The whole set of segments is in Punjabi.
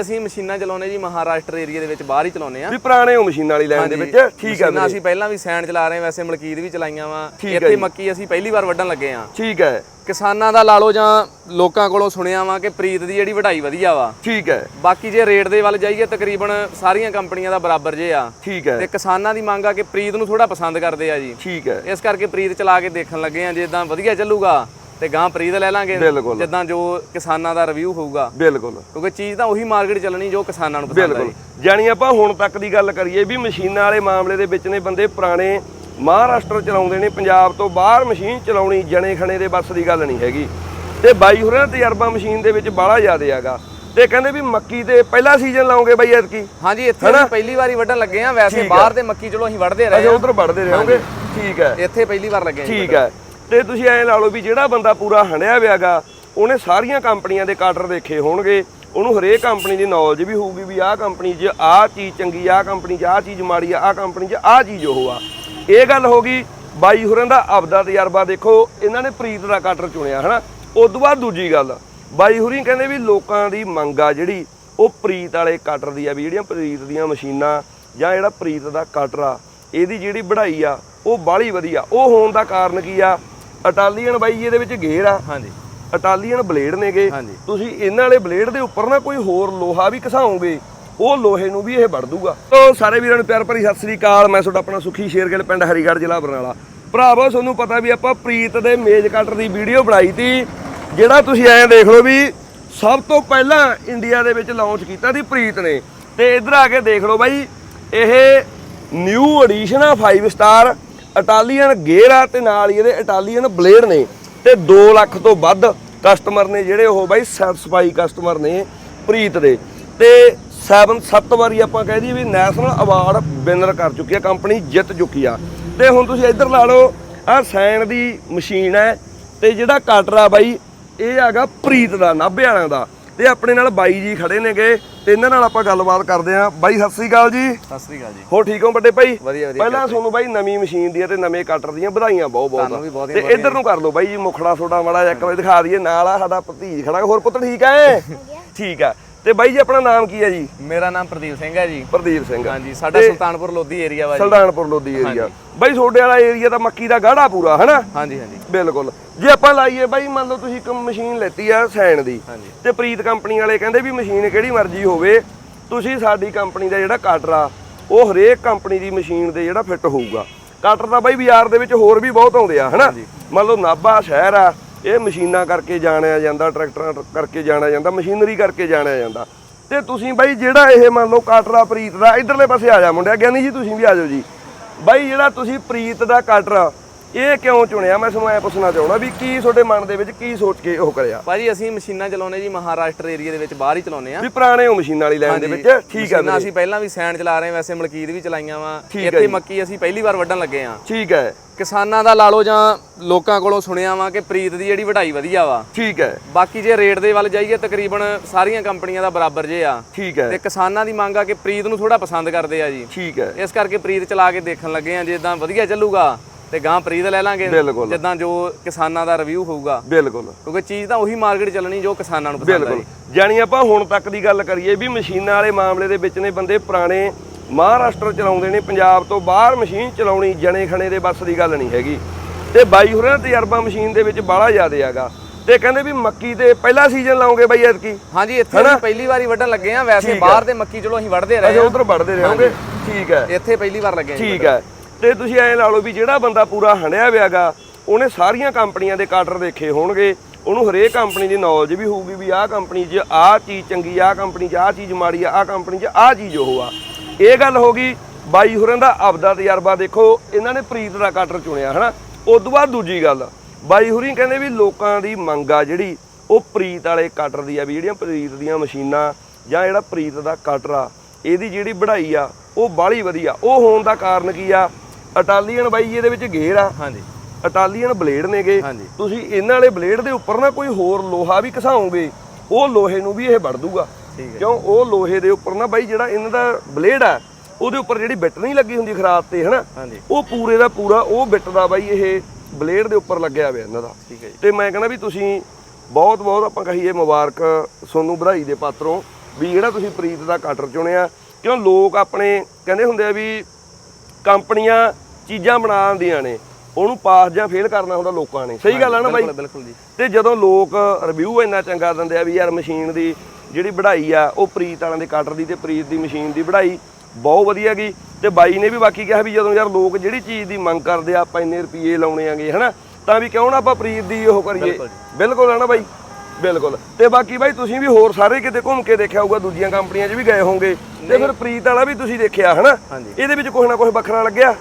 ਅਸੀਂ ਮਸ਼ੀਨਾਂ ਚਲਾਉਨੇ ਜੀ ਮਹਾਰਾਸ਼ਟਰ ਏਰੀਆ ਦੇ ਵਿੱਚ ਬਾਹਰ ਹੀ ਚਲਾਉਨੇ ਆ ਵੀ ਪੁਰਾਣੇ ਹੋ ਮਸ਼ੀਨ ਵਾਲੀ ਲਾਈਨ ਦੇ ਵਿੱਚ। ਠੀਕ ਹੈ ਮਸ਼ੀਨਾਂ ਅਸੀਂ ਪਹਿਲਾਂ ਵੀ ਸੈਣ ਚਲਾ ਰਹੇ ਵੈਸੇ ਮਲਕੀਤ ਵੀ ਚਲਾਈਆਂ ਵਾ। ਇੱਥੇ। ਮੱਕੀ ਅਸੀਂ ਪਹਿਲੀ ਵਾਰ ਵੱਢਣ ਲੱਗੇ ਆ ਠੀਕ ਹੈ ਕਿਸਾਨਾਂ ਦਾ ਲਾ ਲਓ ਜਾਂ ਲੋਕਾਂ ਕੋਲੋਂ ਸੁਣਿਆ ਵਾ ਕਿ ਪ੍ਰੀਤ ਦੀ ਜਿਹੜੀ ਵਢਾਈ ਵਧੀਆ ਵਾ। ਠੀਕ ਹੈ ਬਾਕੀ ਜੇ ਰੇਟ ਦੇ ਵੱਲ ਜਾਈਏ ਤਕਰੀਬਨ ਸਾਰੀਆਂ ਕੰਪਨੀਆਂ ਦਾ ਬਰਾਬਰ ਜੇ ਆ। ਠੀਕ ਹੈ ਤੇ ਕਿਸਾਨਾਂ ਦੀ ਮੰਗ ਆ ਕਿ ਪ੍ਰੀਤ ਨੂੰ ਥੋੜਾ ਪਸੰਦ ਕਰਦੇ ਆ ਜੀ। ਠੀਕ ਹੈ ਇਸ ਕਰਕੇ ਪ੍ਰੀਤ ਚਲਾ ਕੇ ਦੇਖਣ ਲੱਗੇ ਆ ਜੇ ਇਦਾਂ ਵਧੀਆ ਚੱਲੂਗਾ। ਤੇ ਗਾਂ ਪ੍ਰੀਤ ਲੈ ਲਾਂਗੇ ਬਿਲਕੁਲ। ਜਿੱਦਾਂ ਜੋ ਕਿਸਾਨਾਂ ਦਾ ਰਿਵਿਊ ਹੋਊਗਾ। ਬਿਲਕੁਲ। ਕਿਉਂਕਿ ਚੀਜ਼ ਤਾਂ ਉਹੀ ਮਾਰਕੀਟ ਚੱਲਣੀ ਜੋ ਕਿਸਾਨਾਂ ਨੂੰ ਪਸੰਦ ਆ ਬਿਲਕੁਲ। ਆਪਾਂ ਹੁਣ ਤੱਕ ਦੀ ਗੱਲ ਕਰੀਏ ਵੀ ਮਸ਼ੀਨਾਂ ਵਾਲੇ ਮਾਮਲੇ ਦੇ ਵਿੱਚ ਨੇ ਬੰਦੇ ਪੁਰਾਣੇ ਮਹਾਰਾਸ਼ਟਰ ਚਲਾਉਂਦੇ ਨੇ ਪੰਜਾਬ ਤੋਂ ਬਾਹਰ ਮਸ਼ੀਨ ਚਲਾਉਣੀ ਜਣੇ ਖਣੇ ਦੇ ਬੱਸ ਦੀ ਗੱਲ ਨਹੀਂ ਹੈਗੀ। ਤੇ ਬਾਈ ਹੋਰਾਂ ਤਜਰਬਾ ਮਸ਼ੀਨ ਦੇ ਵਿੱਚ ਬਾਹਲਾ ਜ਼ਿਆਦਾ ਹੈਗਾ। ਤੇ ਕਹਿੰਦੇ ਵੀ ਮੱਕੀ ਤੇ ਪਹਿਲਾ ਸੀਜ਼ਨ ਲਾਉਂਗੇ ਬਾਈ ਐਤਕੀ। ਹਾਂਜੀ ਇੱਥੇ ਅਸੀਂ ਪਹਿਲੀ ਵਾਰੀ ਵੱਢਣ ਲੱਗੇ ਆ ਵੈਸੇ। ਬਾਹਰ ਦੇ ਮੱਕੀ ਚਲੋ ਅਸੀਂ ਵੱਢਦੇ ਰਹੇ ਆ। ਉਧਰ ਵੜਦੇ ਰਹੋਗੇ? ਠੀਕ ਹੈ। ਇੱਥੇ ਪਹਿਲੀ ਵਾਰ ਲੱਗੇ ਠੀਕ ਹੈ। ਤੇ ਤੁਸੀਂ ਐਂ ਲਾ ਲਓ ਵੀ ਜਿਹੜਾ ਬੰਦਾ ਪੂਰਾ ਹੰਡਿਆ ਵਿਆਗਾ, ਉਹਨੇ ਸਾਰੀਆਂ ਕੰਪਨੀਆਂ ਦੇ ਕਾਟਰ ਦੇਖੇ ਹੋਣਗੇ, ਉਹਨੂੰ ਹਰੇਕ ਕੰਪਨੀ ਦੀ ਨੌਲੇਜ ਵੀ ਹੋਊਗੀ ਵੀ ਆਹ ਕੰਪਨੀ 'ਚ ਆਹ ਚੀਜ਼ ਚੰਗੀ ਆਹ ਕੰਪਨੀ 'ਚ ਆਹ ਚੀਜ਼ ਮਾੜੀ ਆ, ਆਹ ਕੰਪਨੀ 'ਚ ਆਹ ਚੀਜ਼ ਉਹ ਆ। ਇਹ ਗੱਲ ਹੋ ਗਈ ਬਾਈ ਹੋਰਾਂ ਦਾ ਆਪਦਾ ਤਜਰਬਾ ਦੇਖੋ, ਇਹਨਾਂ ਨੇ ਪ੍ਰੀਤ ਦਾ ਕਾਟਰ ਚੁਣਿਆ, ਹਨਾ? ਉਸ ਤੋਂ ਬਾਅਦ ਦੂਜੀ ਗੱਲ, ਬਾਈ ਹੋਰੀ ਕਹਿੰਦੇ ਵੀ ਲੋਕਾਂ ਦੀ ਮੰਗ ਆ ਜਿਹੜੀ, ਉਹ ਪ੍ਰੀਤ ਵਾਲੇ ਕਾਟਰ ਦੀ ਆ, ਵੀ ਜਿਹੜੀਆਂ ਪ੍ਰੀਤ ਦੀਆਂ ਮਸ਼ੀਨਾਂ ਜਾਂ ਜਿਹੜਾ ਪ੍ਰੀਤ ਦਾ ਕਾਟਰ ਆ, ਇਹਦੀ ਜਿਹੜੀ ਵਢਾਈ ਆ, ਉਹ ਬਾਹਲੀ ਵਧੀਆ। ਉਹ ਹੋਣ ਦਾ ਕਾਰਨ ਕੀ ਆ? ਇਟਾਲੀਅਨ ਬਾਈ ਇਹਦੇ ਵਿੱਚ ਗੇਅਰ ਆ। ਹਾਂਜੀ। ਇਟਾਲੀਅਨ ਬਲੇਡ ਨੇਗੇ। ਤੁਸੀਂ ਇਹਨਾਂ ਵਾਲੇ ਬਲੇਡ ਦੇ ਉੱਪਰ ਨਾ ਕੋਈ ਹੋਰ ਲੋਹਾ ਵੀ ਘਸਾਓਗੇ ਉਹ ਲੋਹੇ ਨੂੰ ਵੀ ਇਹ ਵੜ ਦੂਗਾ। ਤੋ ਸਾਰੇ ਵੀਰਾਂ ਨੂੰ ਪਿਆਰ ਭਰੀ ਸਤਿ ਸ੍ਰੀ ਅਕਾਲ ਮੈਂ ਤੁਹਾਡਾ ਆਪਣਾ ਸੁਖੀ ਸ਼ੇਰਗਿੱਲ ਪਿੰਡ ਹਰੀਗੜ੍ਹ ਜ਼ਿਲ੍ਹਾ ਬਰਨਾਲਾ। ਭਰਾਵੋ ਤੁਹਾਨੂੰ ਪਤਾ ਵੀ ਆਪਾਂ ਪ੍ਰੀਤ ਦੇ ਮੇਜ਼ ਕਟਰ ਦੀ ਵੀਡੀਓ ਬਣਾਈ ਤੀ ਜਿਹੜਾ ਤੁਸੀਂ ਐਂ ਦੇਖ ਲਓ ਵੀ ਸਭ ਤੋਂ ਪਹਿਲਾਂ ਇੰਡੀਆ ਦੇ ਵਿੱਚ ਲਾਂਚ ਕੀਤਾ ਸੀ ਪ੍ਰੀਤ ਨੇ। ਤੇ ਇੱਧਰ ਆ ਕੇ ਦੇਖ ਲਓ ਬਾਈ ਇਹ ਨਿਊ ਐਡੀਸ਼ਨ ਆ 5 ਸਟਾਰ ਇਟਾਲੀਅਨ ਗੇਅਰ ਆ ਤੇ ਨਾਲ ਹੀ ਇਹਦੇ ਇਟਾਲੀਅਨ ਬਲੇਡ ਨੇ ਤੇ 2 ਲੱਖ ਤੋਂ ਵੱਧ ਕਸਟਮਰ ਨੇ ਜਿਹੜੇ ਉਹ ਬਾਈ ਸੈਟੀਸਫਾਈ ਕਸਟਮਰ ਨੇ ਪ੍ਰੀਤ ਦੇ। ਤੇ 7 ਸੱਤ ਵਾਰੀ ਆਪਾਂ ਕਹਿ ਦਈਏ ਵੀ ਨੈਸ਼ਨਲ ਅਵਾਰਡ ਵਿਨਰ ਕਰ ਚੁੱਕੀ ਆ ਕੰਪਨੀ ਜਿੱਤ ਚੁੱਕੀ ਆ। ਤੇ ਹੁਣ ਤੁਸੀਂ ਇੱਧਰ ਲਾ ਲਓ, ਆਹ ਸੈਨ ਦੀ ਮਸ਼ੀਨ ਹੈ ਤੇ ਜਿਹੜਾ ਕਟਰ ਆ ਬਾਈ, ਇਹ ਹੈਗਾ ਪ੍ਰੀਤ ਦਾ ਨਾਭੇ ਵਾਲਿਆਂ ਦਾ। ਤੇ ਆਪਣੇ ਨਾਲ ਬਾਈ ਜੀ ਖੜੇ ਨੇਗੇ ਤੇ ਇਹਨਾਂ ਨਾਲ ਆਪਾਂ ਗੱਲਬਾਤ ਕਰਦੇ ਆਂ ਬਾਈ ਸਤਿ ਸ੍ਰੀ ਅਕਾਲ ਜੀ। ਸਤਿ ਸ੍ਰੀ ਅਕਾਲ ਜੀ। ਹੋ ਠੀਕ ਹੋ ਵੱਡੇ ਭਾਈ? ਵਧੀਆ, ਵਧੀਆ, ਪਹਿਲਾਂ ਤੁਹਾਨੂੰ ਬਾਈ ਨਵੀਂ ਮਸ਼ੀਨ ਦੀਆਂ ਤੇ ਨਵੇਂ ਕਟਰ ਦੀਆਂ ਵਧਾਈਆਂ ਬਹੁਤ ਤੁਹਾਨੂੰ ਵੀ ਬਹੁਤ ਤੇ ਇੱਧਰ ਨੂੰ ਕਰ ਲਓ ਬਾਈ ਜੀ ਮੁਖੜਾ ਛੋਟਾ ਮਾੜਾ ਜਿਹਾ ਇੱਕ ਵਾਰੀ ਦਿਖਾ ਦਈਏ। ਨਾਲ ਆ ਸਾਡਾ ਭਤੀਜ ਖੜਾ। ਹੋਰ ਪੁੱਤ ਠੀਕ ਹੈ ਠੀਕ ਆ। ਤੇ ਬਾਈ ਜੀ ਆਪਣਾ ਨਾਮ ਕੀ ਹੈ ਜੀ? ਮੇਰਾ ਨਾਮ ਪ੍ਰਦੀਪ ਸਿੰਘ ਹੈ ਜੀ। ਪ੍ਰਦੀਪ ਸਿੰਘ। ਹਾਂਜੀ ਸਾਡਾ ਸੁਲਤਾਨਪੁਰ ਲੋਧੀ ਏਰੀਆ ਵਾ ਜੀ। ਸਲਦਾਨਪੁਰ ਲੋਧੀ ਏਰੀਆ। ਬਾਈ ਤੁਹਾਡੇ ਵਾਲਾ ਏਰੀਆ ਤਾਂ ਮੱਕੀ ਦਾ ਗਾੜਾ ਪੂਰਾ ਹਨਾ? ਹਾਂਜੀ ਹਾਂਜੀ। ਬਿਲਕੁਲ। ਜੇ ਆਪਾਂ ਲਾਈਏ ਬਾਈ ਮੰਨ ਲਓ ਤੁਸੀਂ ਇੱਕ ਮਸ਼ੀਨ ਲੈਤੀ ਆ ਸੈਨ ਦੀ ਹਾਂਜੀ। ਤੇ ਪ੍ਰੀਤ ਕੰਪਨੀ ਵਾਲੇ ਕਹਿੰਦੇ ਵੀ ਮਸ਼ੀਨ ਕਿਹੜੀ ਮਰਜ਼ੀ ਹੋਵੇ ਤੁਸੀਂ ਸਾਡੀ ਕੰਪਨੀ ਦਾ ਜਿਹੜਾ ਕਟਰ ਆ ਉਹ ਹਰੇਕ ਕੰਪਨੀ ਦੀ ਮਸ਼ੀਨ ਦੇ ਜਿਹੜਾ ਫਿੱਟ ਹੋਊਗਾ। ਕਟਰ ਤਾਂ ਬਾਈ ਬਾਜ਼ਾਰ ਦੇ ਵਿੱਚ ਹੋਰ ਵੀ ਬਹੁਤ ਆਉਂਦੇ ਆ ਹਨਾ? ਮੰਨ ਲਓ ਨਾਭਾ ਸ਼ਹਿਰ ਆ ਇਹ ਮਸ਼ੀਨਾਂ ਕਰਕੇ ਜਾਣਿਆ ਜਾਂਦਾ ਟਰੈਕਟਰਾਂ ਕਰਕੇ ਜਾਣਿਆ ਜਾਂਦਾ ਮਸ਼ੀਨਰੀ ਕਰਕੇ ਜਾਣਿਆ ਜਾਂਦਾ। ਤੇ ਤੁਸੀਂ ਬਾਈ ਜਿਹੜਾ ਇਹ ਮੰਨ ਲਓ ਕਟਰ ਪ੍ਰੀਤ ਦਾ ਇਧਰਲੇ ਪਾਸੇ ਆ ਜਾ ਮੁੰਡਿਆ ਗਿਆਨੀ ਜੀ ਤੁਸੀਂ ਵੀ ਆ ਜਾਓ ਜੀ। ਬਾਈ ਜਿਹੜਾ ਤੁਸੀਂ ਪ੍ਰੀਤ ਦਾ ਕਟਰ ਇਹ ਕਿਉਂ ਚੁਣਿਆ? ਮੈਂ ਤੁਹਾਨੂੰ ਐ ਪੁੱਛਣਾ ਚਾਹੁੰਦਾ ਵੀ ਕੀ ਤੁਹਾਡੇ ਮਨ ਦੇ ਵਿੱਚ ਕੀ ਸੋਚ ਕੇ ਉਹ ਕਰਿਆ? ਭਾਜੀ ਅਸੀਂ ਮਸ਼ੀਨਾਂ ਚਲਾਉਨੇ ਜੀ ਮਹਾਰਾਸ਼ਟਰ ਏਰੀਆ ਦੇ ਵਿੱਚ ਬਾਹਰ ਹੀ ਚਲਾਉਨੇ ਆ ਵੀ ਪੁਰਾਣੇ ਹੋ ਮਸ਼ੀਨ ਵਾਲੀ ਲਾਈਨ ਦੇ ਵਿੱਚ? ਠੀਕ ਵੀਰੇ। ਅਸੀਂ ਪਹਿਲਾਂ ਵੀ ਸੈਣ ਚਲਾ ਰਹੇ ਵੈਸੇ ਮਲਕੀਤ ਵੀ ਚਲਾਈਆਂ ਵਾ। ਇੱਥੇ। ਮੱਕੀ ਅਸੀਂ ਪਹਿਲੀ ਵਾਰ ਵੱਢਣ ਲੱਗੇ ਆ ਠੀਕ ਹੈ ਕਿਸਾਨਾਂ ਦਾ ਲਾ ਲਓ ਜਾਂ ਲੋਕਾਂ ਕੋਲੋਂ ਸੁਣਿਆ ਵਾ ਕਿ ਪ੍ਰੀਤ ਦੀ ਜਿਹੜੀ ਵਢਾਈ ਵਧੀਆ ਵਾ। ਠੀਕ ਹੈ ਬਾਕੀ ਜੇ ਰੇਟ ਦੇ ਵੱਲ ਜਾਈਏ ਤਕਰੀਬਨ ਸਾਰੀਆਂ ਕੰਪਨੀਆਂ ਦਾ ਬਰਾਬਰ ਜੇ ਆ। ਠੀਕ ਹੈ ਤੇ ਕਿਸਾਨਾਂ ਦੀ ਮੰਗ ਆ ਕਿ ਪ੍ਰੀਤ ਨੂੰ ਥੋੜਾ ਪਸੰਦ ਕਰਦੇ ਆ ਜੀ। ਠੀਕ ਹੈ ਇਸ ਕਰਕੇ ਪ੍ਰੀਤ ਚਲਾ ਕੇ ਦੇਖਣ ਲੱਗੇ ਆ ਜੇ ਇਦਾਂ ਵਧੀਆ ਚੱਲੂਗਾ। ਤੇ ਗਾਂ ਪ੍ਰੀਤ ਲੈ ਲਾਂਗੇ ਬਿਲਕੁਲ। ਜਿੱਦਾਂ ਜੋ ਕਿਸਾਨਾਂ ਦਾ ਰਿਵਿਊ ਹੋਊਗਾ। ਬਿਲਕੁਲ। ਕਿਉਂਕਿ ਚੀਜ਼ ਤਾਂ ਉਹੀ ਮਾਰਕੀਟ ਚੱਲਣੀ ਜੋ ਕਿਸਾਨਾਂ ਨੂੰ ਪਸੰਦ ਬਿਲਕੁਲ। ਜਾਣੀ ਆਪਾਂ ਹੁਣ ਤੱਕ ਦੀ ਗੱਲ ਕਰੀਏ ਵੀ ਮਸ਼ੀਨਾਂ ਵਾਲੇ ਮਾਮਲੇ ਦੇ ਵਿੱਚ ਨੇ ਬੰਦੇ ਪੁਰਾਣੇ ਮਹਾਰਾਸ਼ਟਰ ਚਲਾਉਂਦੇ ਨੇ ਪੰਜਾਬ ਤੋਂ ਬਾਹਰ ਮਸ਼ੀਨ ਚਲਾਉਣੀ ਜਣੇ ਖਣੇ ਦੇ ਬੱਸ ਦੀ ਗੱਲ ਨਹੀਂ ਹੈਗੀ। ਤੇ ਬਾਈ ਹੋਰਾਂ ਦਾ ਤਜਰਬਾ ਮਸ਼ੀਨ ਦੇ ਵਿੱਚ ਬਾਹਲਾ ਜ਼ਿਆਦਾ ਹੈਗਾ। ਤੇ ਕਹਿੰਦੇ ਵੀ ਮੱਕੀ ਤੇ ਪਹਿਲਾ ਸੀਜ਼ਨ ਲਾਉਂਗੇ ਬਾਈ ਐਤਕੀ। ਹਾਂਜੀ ਇੱਥੇ ਅਸੀਂ ਪਹਿਲੀ ਵਾਰੀ ਵੱਢਣ ਲੱਗੇ ਆ ਵੈਸੇ ਬਾਹਰ ਦੇ ਮੱਕੀ ਚਲੋ ਅਸੀਂ ਵੱਢਦੇ ਰਹੇ ਅੱਛਾ ਆ ਉਧਰ ਵੜਦੇ ਰਹੋਗੇ? ਠੀਕ ਹੈ। ਇੱਥੇ ਪਹਿਲੀ ਵਾਰ ਲੱਗੇ ਆ ਜੀ ਠੀਕ ਹੈ। ਤੇ ਤੁਸੀਂ ਐਂ ਲਾ ਲਓ ਵੀ ਜਿਹੜਾ ਬੰਦਾ ਪੂਰਾ ਹੰਡਿਆ ਵਿਆਗਾ, ਉਹਨੇ ਸਾਰੀਆਂ ਕੰਪਨੀਆਂ ਦੇ ਕਾਟਰ ਦੇਖੇ ਹੋਣਗੇ, ਉਹਨੂੰ ਹਰੇਕ ਕੰਪਨੀ ਦੀ ਨੌਲੇਜ ਵੀ ਹੋਊਗੀ ਵੀ ਆਹ ਕੰਪਨੀ 'ਚ ਆਹ ਚੀਜ਼ ਚੰਗੀ ਆਹ ਕੰਪਨੀ 'ਚ ਆਹ ਚੀਜ਼ ਮਾੜੀ ਆ, ਆਹ ਕੰਪਨੀ 'ਚ ਆਹ ਚੀਜ਼ ਉਹ ਆ। ਇਹ ਗੱਲ ਹੋ ਗਈ ਬਾਈ ਹੋਰਾਂ ਦਾ ਆਪਦਾ ਤਜਰਬਾ ਦੇਖੋ, ਇਹਨਾਂ ਨੇ ਪ੍ਰੀਤ ਦਾ ਕਾਟਰ ਚੁਣਿਆ, ਹਨਾ? ਉਸ ਤੋਂ ਬਾਅਦ ਦੂਜੀ ਗੱਲ, ਬਾਈ ਹੋਰੀ ਕਹਿੰਦੇ ਵੀ ਲੋਕਾਂ ਦੀ ਮੰਗ ਆ ਜਿਹੜੀ, ਉਹ ਪ੍ਰੀਤ ਵਾਲੇ ਕਟਰ ਦੀ ਆ ਵੀ ਜਿਹੜੀਆਂ ਪ੍ਰੀਤ ਦੀਆਂ ਮਸ਼ੀਨਾਂ ਜਾਂ ਜਿਹੜਾ ਪ੍ਰੀਤ ਦਾ ਕਟਰ ਆ, ਇਹਦੀ ਜਿਹੜੀ ਵਢਾਈ ਆ, ਉਹ ਬਾਹਲੀ ਵਧੀਆ। ਉਹ ਹੋਣ ਦਾ ਕਾਰਨ ਕੀ ਆ? ਇਟਾਲੀਅਨ ਬਾਈ ਇਹਦੇ ਵਿੱਚ ਗੇਅਰ ਆ। ਹਾਂਜੀ। ਇਟਾਲੀਅਨ ਬਲੇਡ ਨੇਗੇ। ਤੁਸੀਂ ਇਹਨਾਂ ਵਾਲੇ ਬਲੇਡ ਦੇ ਉੱਪਰ ਨਾ ਕੋਈ ਹੋਰ ਲੋਹਾ ਵੀ ਘਸਾਓਗੇ ਉਹ ਲੋਹੇ ਨੂੰ ਵੀ ਇਹ ਵੜ ਦੂਗਾ। ਕਿਉਂ? ਉਹ ਲੋਹੇ ਦੇ ਉੱਪਰ ਨਾ ਬਾਈ ਜਿਹੜਾ ਇਹਨਾਂ ਦਾ ਬਲੇਡ ਆ ਉਹਦੇ ਉੱਪਰ ਜਿਹੜੀ ਬਿੱਟ ਨਹੀਂ ਲੱਗੀ ਹੁੰਦੀ ਖਰਾਬ ਤੇ ਹਨਾ? ਉਹ ਪੂਰੇ ਦਾ ਪੂਰਾ ਉਹ ਬਿੱਟ ਦਾ ਬਾਈ ਇਹ ਬਲੇਡ ਦੇ ਉੱਪਰ ਲੱਗਿਆ ਹੋਇਆ ਇਹਨਾਂ ਦਾ। ਠੀਕ ਹੈ ਜੀ। ਤੇ ਮੈਂ ਕਹਿੰਦਾ ਵੀ ਤੁਸੀਂ ਬਹੁਤ ਬਹੁਤ ਆਪਾਂ ਕਹੀਏ ਮੁਬਾਰਕ ਸੋਨੂੰ ਵਧਾਈ ਦੇ ਪਾਤਰੋਂ ਵੀ ਜਿਹੜਾ ਤੁਸੀਂ ਪ੍ਰੀਤ ਦਾ ਕਟਰ ਚੁਣਿਆ। ਕਿਉਂ? ਲੋਕ ਆਪਣੇ ਕਹਿੰਦੇ ਹੁੰਦੇ ਆ ਵੀ ਕੰਪਨੀਆਂ ਚੀਜ਼ਾਂ ਬਣਾਉਂਦੀਆਂ ਨੇ ਉਹਨੂੰ ਪਾਸ ਜਾਂ ਫੇਲ ਕਰਨਾ ਹੁੰਦਾ ਲੋਕਾਂ ਨੇ। ਸਹੀ ਗੱਲ ਆ ਨਾ ਬਾਈ? ਬਿਲਕੁਲ ਜੀ। ਤੇ ਜਦੋਂ ਲੋਕ ਰਿਵਿਊ ਇੰਨਾ ਚੰਗਾ ਦਿੰਦੇ ਆ ਵੀ ਯਾਰ ਮਸ਼ੀਨ ਦੀ ਜਿਹੜੀ ਵਢਾਈ ਆ ਉਹ ਪ੍ਰੀਤ ਵਾਲਿਆਂ ਦੇ ਕਟਰ ਦੀ ਤੇ ਪ੍ਰੀਤ ਦੀ ਮਸ਼ੀਨ ਦੀ ਵਢਾਈ ਬਹੁਤ ਵਧੀਆ ਗਈ ਤੇ ਬਾਈ ਨੇ ਵੀ ਬਾਕੀ ਕਿਹਾ ਵੀ ਜਦੋਂ ਯਾਰ ਲੋਕ ਜਿਹੜੀ ਚੀਜ਼ ਦੀ ਮੰਗ ਕਰਦੇ ਆ ਆਪਾਂ ਇੰਨੇ ਰੁਪਏ ਲਾਉਣੇ ਆਗੇ ਹਨਾ? ਤਾਂ ਵੀ ਕਿਉਂ ਨਾ ਆਪਾਂ ਪ੍ਰੀਤ ਦੀ ਉਹ ਕਰੀਏ। ਬਿਲਕੁਲ ਹੈ ਨਾ ਬਾਈ? ਬਿਲਕੁਲ। ਤੇ ਬਾਕੀ ਬਾਈ ਤੁਸੀਂ ਵੀ ਹੋਰ ਸਾਰੇ ਕਿਤੇ ਘੁੰਮ ਕੇ ਦੇਖਿਆ ਹੋਊਗਾ ਦੂਜੀਆਂ ਕੰਪਨੀਆਂ 'ਚ ਵੀ ਗਏ ਹੋਵੋਗੇ ਤੇ ਫਿਰ ਪ੍ਰੀਤ ਵਾਲਾ ਵੀ ਤੁਸੀਂ ਦੇਖਿਆ ਹਨਾ। ਇਹਦੇ ਵਿੱਚ ਕੁਝ ਨਾ ਕੁਝ ਵੱਖਰਾ ਲੱਗਿਆ?